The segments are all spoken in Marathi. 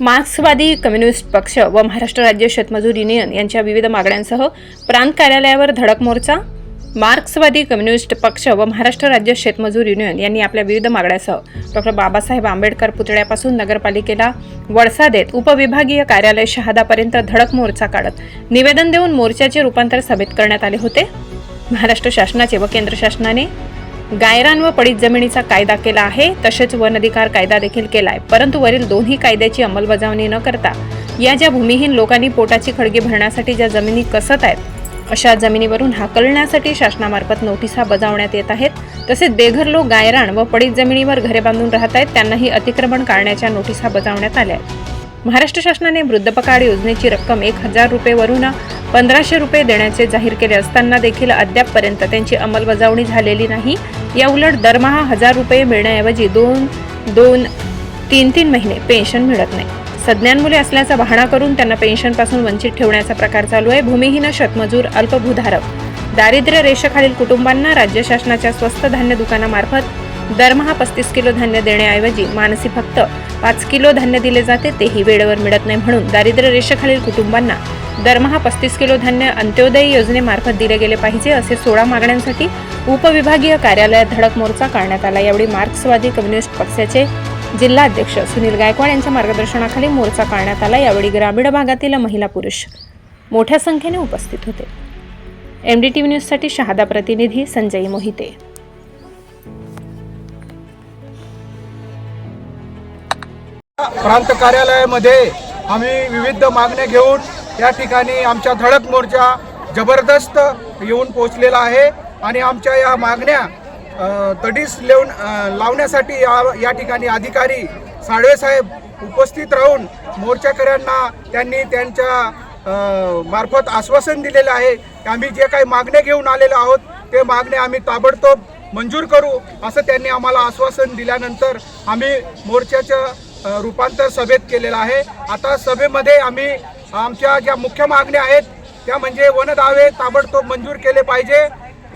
मार्क्सवादी कम्युनिस्ट पक्ष व महाराष्ट्र राज्य शेतमजूर युनियन यांच्या विविध मागण्यांसह प्रांत कार्यालयावर धडक मोर्चा मार्क्सवादी कम्युनिस्ट पक्ष व महाराष्ट्र राज्य शेतमजूर युनियन यांनी आपल्या विविध मागण्यासह डॉक्टर बाबासाहेब आंबेडकर पुतळ्यापासून नगरपालिकेला वळसा देत उपविभागीय कार्यालय शहादापर्यंत धडक मोर्चा काढत निवेदन देऊन मोर्चाचे रूपांतर सभेत करण्यात आले होते. महाराष्ट्र शासनाचे व केंद्र शासनाने गायरान व पडीत जमिनीचा कायदा केला आहे तसेच वन अधिकार कायदा देखील आहे परंतु वरील दोन्ही कायद्याची अंमलबजावणी न करता या ज्या भूमिहीन लोकांनी पोटाची खळगी भरण्यासाठी ज्या जमिनी कसत आहेत अशा जमिनीवरून हाकलण्यासाठी शासनामार्फत नोटिसा बजावण्यात येत आहेत. तसेच बेघर लोक गायरान व पडीत जमिनीवर घरे बांधून राहत आहेत त्यांनाही अतिक्रमण काढण्याच्या नोटिसा बजावण्यात आल्या आहेत. महाराष्ट्र शासनाने वृद्धपकाळ योजनेची रक्कम एक हजार रुपयेवरून पंधराशे रुपये देण्याचे जाहीर केले असताना देखील अद्यापपर्यंत त्यांची अंमलबजावणी झालेली नाही. या उलट दरमहा हजार रुपये मिळण्याऐवजी दोन दोन तीन तीन महिने पेन्शन मिळत नाही. सज्ञानमुले असल्याचा बहाणा करून त्यांना पेन्शनपासून वंचित ठेवण्याचा प्रकार चालू आहे. भूमिहीन शतमजूर अल्पभूधारक. दारिद्र्य रेषेखालील कुटुंबांना राज्य शासनाच्या स्वस्त धान्य दुकानामार्फत दरमहा पस्तीस किलो धान्य देण्याऐवजी मानसी फक्त पाच किलो धान्य दिले जाते तेही वेळेवर मिळत नाही म्हणून दारिद्र्य रेषेखालील कुटुंबांना दरमहा पस्तीस किलो धान्य अंत्योदय योजनेमार्फत दिले गेले पाहिजे असे सोळा मागण्यांसाठी उपविभागीय कार्यालयात धडक मोर्चा काढण्यात आला. यावेळी मार्क्सवादी कम्युनिस्ट पक्षाचे जिल्हाध्यक्ष सुनील गायकवाड यांच्या मार्गदर्शनाखाली मोर्चा काढण्यात आला. यावेळी ग्रामीण भागातील महिला पुरुष मोठ्या संख्येने उपस्थित होते. एम डी टी व्ही न्यूजसाठी शहादा प्रतिनिधी संजय मोहिते. प्रांत कार्यालयामध्ये आम्ही विविध मागण्या घेऊन या ठिकाणी आमच्या धडक मोर्चा जबरदस्त येऊन पोचलेला आहे आणि आमच्या या मागण्या तडीस लेवून लावण्यासाठी या या ठिकाणी अधिकारी साळवेसाहेब उपस्थित राहून मोर्चाकऱ्यांना त्यांनी त्यांच्या मार्फत आश्वासन दिलेलं आहे आम्ही जे काही मागण्या घेऊन आलेलो आहोत ते मागणे आम्ही ताबडतोब मंजूर करू असं त्यांनी आम्हाला आश्वासन दिल्यानंतर आम्ही मोर्चाच्या रूपांतर सभेत केलेलं आहे. आता सभेमध्ये आम्ही आमच्या ज्या मुख्य मागण्या आहेत त्या म्हणजे वनदावे ताबडतोब मंजूर केले पाहिजे.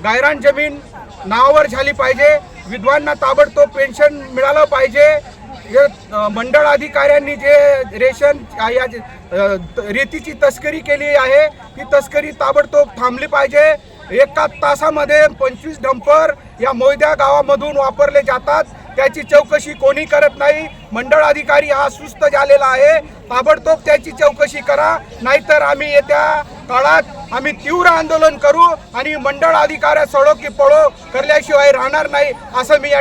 गायरान जमीन नावावर झाली पाहिजे. विधवांना ताबडतोब पेन्शन मिळालं पाहिजे. जे मंडळ अधिकाऱ्यांनी जे रेशन या जे, रेतीची तस्करी केली आहे ती तस्करी ताबडतोब थांबली पाहिजे. एका तासामध्ये पंचवीस डंपर या मोयद्या गावामधून वापरले जातात. त्याची चौकशी कोणी करत नाही. मंडळ अधिकारी हा सुस्त झालेला आहे. ताबडतोब त्याची चौकशी करा. नाहीतर आम्ही येत्या काळात आम्ही तीव्र आंदोलन करू आणि मंडळ अधिकाऱ्या सडो की पळो. करल्याशिवाय राहणार नाही असं मी या